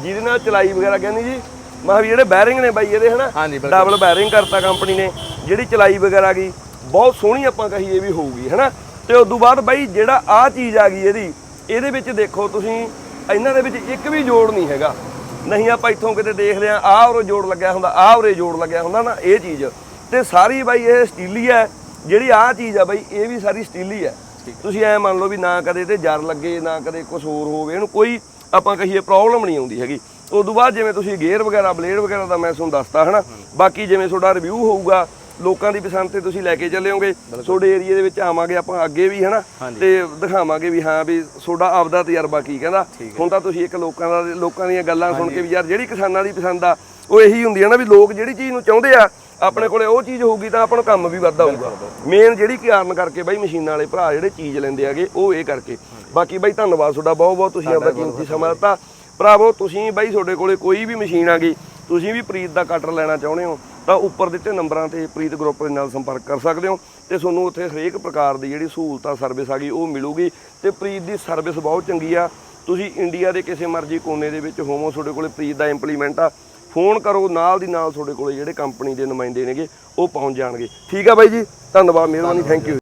ਜਿਹਦੇ ਨਾਲ ਚਲਾਈ ਵਗੈਰਾ ਕਹਿੰਦੀ ਜੀ। ਮਾ ਵੀ ਜਿਹੜੇ ਬੈਰਿੰਗ ਨੇ ਬਾਈ ਇਹਦੇ ਹਨਾ? ਡਬਲ ਬੈਰਿੰਗ ਕਰਤਾ ਕੰਪਨੀ ਨੇ। ਜਿਹੜੀ ਚਲਾਈ ਵਗੈਰਾ ਗਈ ਬਹੁਤ ਸੋਹਣੀ ਆਪਾਂ ਕਹੀਏ ਵੀ ਹੋਊਗੀ ਹਨਾ? ਤੇ ਉਸ ਤੋਂ ਬਾਅਦ ਬਾਈ ਜਿਹੜਾ ਆਹ ਚੀਜ਼ ਆ ਗਈ ਇਹਦੀ ਇਹਦੇ ਵਿੱਚ ਦੇਖੋ ਤੁਸੀਂ ਇਹਨਾਂ ਦੇ ਵਿੱਚ ਇੱਕ ਵੀ ਜੋੜ ਨਹੀਂ ਹੈਗਾ। ਨਹੀਂ ਆਪਾਂ ਇੱਥੋਂ ਕਿਤੇ ਦੇਖਦੇ ਆ ਆਹ ਉਰੇ ਜੋੜ ਲੱਗਿਆ ਹੁੰਦਾ ਆਹ ਉਰੇ ਜੋੜ ਲੱਗਿਆ ਹੁੰਦਾ ਨਾ ਇਹ ਚੀਜ਼। ਤੇ ਸਾਰੀ ਬਾਈ ਇਹ ਸਟੀਲੀ ਹੈ ਜਿਹੜੀ ਆਹ ਚੀਜ਼ ਆ ਬਾਈ ਇਹ ਵੀ ਸਾਰੀ ਸਟੀਲੀ ਹੈ। ਤੁਸੀਂ ਐ ਮੰਨ ਲਓ ਵੀ ਨਾ ਕਦੇ ਤੇ ਜਰ ਲੱਗੇ ਨਾ ਕਦੇ ਕੁਝ ਹੋਰ ਹੋਵੇ ਇਹਨੂੰ ਕੋਈ ਆਪਾਂ ਕਹੀਏ ਪ੍ਰੋਬਲਮ ਨਹੀਂ ਆਉਂਦੀ ਹੈਗੀ। ਉਸ ਤੋਂ ਬਾਅਦ ਜਿਵੇਂ ਤੁਸੀਂ ਗੇਅਰ ਵਗੈਰਾ ਬਲੇਡ ਵਗੈਰਾ ਦਾ ਮੈਂ ਤੁਹਾਨੂੰ ਦੱਸਤਾ ਹਨਾ ਬਾਕੀ ਜਿਵੇਂ ਤੁਹਾਡਾ ਰਿਵਿਊ ਹੋਊਗਾ ਲੋਕਾਂ ਦੀ ਪਸੰਦ ਤੇ ਤੁਸੀਂ ਲੈ ਕੇ ਚੱਲਿਓਗੇ ਤੁਹਾਡੇ ਏਰੀਆ ਦੇ ਵਿੱਚ ਆਵਾਂਗੇ ਆਪਾਂ ਅੱਗੇ ਵੀ ਹਨਾ ਤੇ ਦਿਖਾਵਾਂਗੇ ਵੀ ਹਾਂ ਵੀ ਤੁਹਾਡਾ ਆਪਦਾ ਤਜਰਬਾ ਕੀ ਕਹਿੰਦਾ। ਹੁਣ ਤਾਂ ਤੁਸੀਂ ਇੱਕ ਲੋਕਾਂ ਦਾ ਲੋਕਾਂ ਦੀਆਂ ਗੱਲਾਂ ਸੁਣ ਕੇ ਵੀ ਯਾਰ ਜਿਹੜੀ ਕਿਸਾਨਾਂ ਦੀ ਪਸੰਦ ਆ ਉਹ ਇਹੀ ਹੁੰਦੀ ਹੈ ਨਾ ਵੀ ਲੋਕ ਜਿਹੜੀ ਚੀਜ਼ ਨੂੰ ਚਾਹੁੰਦੇ ਆ ਆਪਣੇ ਕੋਲੇ ਉਹ ਚੀਜ਼ ਹੋਊਗੀ ਤਾਂ ਆਪਾਂ ਨੂੰ ਕੰਮ ਵੀ ਵੱਧ ਆਊਗਾ ਮੇਨ ਜਿਹੜੀ ਕਾਰਨ ਕਰਕੇ ਬਾਈ ਮਸ਼ੀਨਾਂ ਵਾਲੇ ਭਰਾ ਜਿਹੜੇ ਚੀਜ਼ ਲੈਂਦੇ ਆਗੇ ਉਹ ਇਹ ਕਰਕੇ। ਬਾਕੀ ਬਾਈ ਧੰਨਵਾਦ ਤੁਹਾਡਾ ਬਹੁਤ ਬਹੁਤ ਤੁਸੀਂ ਆਪਣਾ ਕੀਮਤੀ ਸਮਾਂ ਦਿੱਤਾ। ਭਰਾਵੋ ਤੁਸੀਂ ਬਾਈ ਤੁਹਾਡੇ ਕੋਲੇ ਕੋਈ ਵੀ ਮਸ਼ੀਨ ਆ ਗਈ ਤੁਸੀਂ ਵੀ ਪ੍ਰੀਤ ਦਾ ਕਟਰ ਲੈਣਾ ਚਾਹੁੰਦੇ ਹੋ ਤਾਂ ਉੱਪਰ ਦਿੱਤੇ ਨੰਬਰਾਂ ਤੇ ਪ੍ਰੀਤ ਗਰੁੱਪ ਦੇ ਨਾਲ ਸੰਪਰਕ ਕਰ ਸਕਦੇ ਹੋ ਤੇ ਤੁਹਾਨੂੰ ਉੱਥੇ ਹਰੇਕ ਪ੍ਰਕਾਰ ਦੀ ਜਿਹੜੀ ਸਹੂਲਤਾਂ ਸਰਵਿਸ ਆ ਗਈ ਉਹ ਮਿਲੂਗੀ ਤੇ ਪ੍ਰੀਤ ਦੀ ਸਰਵਿਸ ਬਹੁਤ ਚੰਗੀ ਆ। ਤੁਸੀਂ ਇੰਡੀਆ ਦੇ ਕਿਸੇ ਮਰਜ਼ੀ ਕੋਨੇ ਦੇ ਵਿੱਚ ਹੋਵੋ ਤੁਹਾਡੇ ਕੋਲੇ ਪ੍ਰੀਤ ਦਾ ਇੰਪਲੀਮੈਂਟ ਆ। ਫੋਨ ਕਰੋ, ਨਾਲ ਦੀ ਨਾਲ ਤੁਹਾਡੇ ਕੋਲੇ ਜਿਹੜੇ ਕੰਪਨੀ ਦੇ ਨੁਮਾਇੰਦੇ ਨੇਗੇ, ਉਹ ਪਹੁੰਚ ਜਾਣਗੇ। ਠੀਕ ਆ ਬਾਈ ਜੀ, ਧੰਨਵਾਦ, ਮਿਹਰਬਾਨੀ ਥੈਂਕ ਯੂ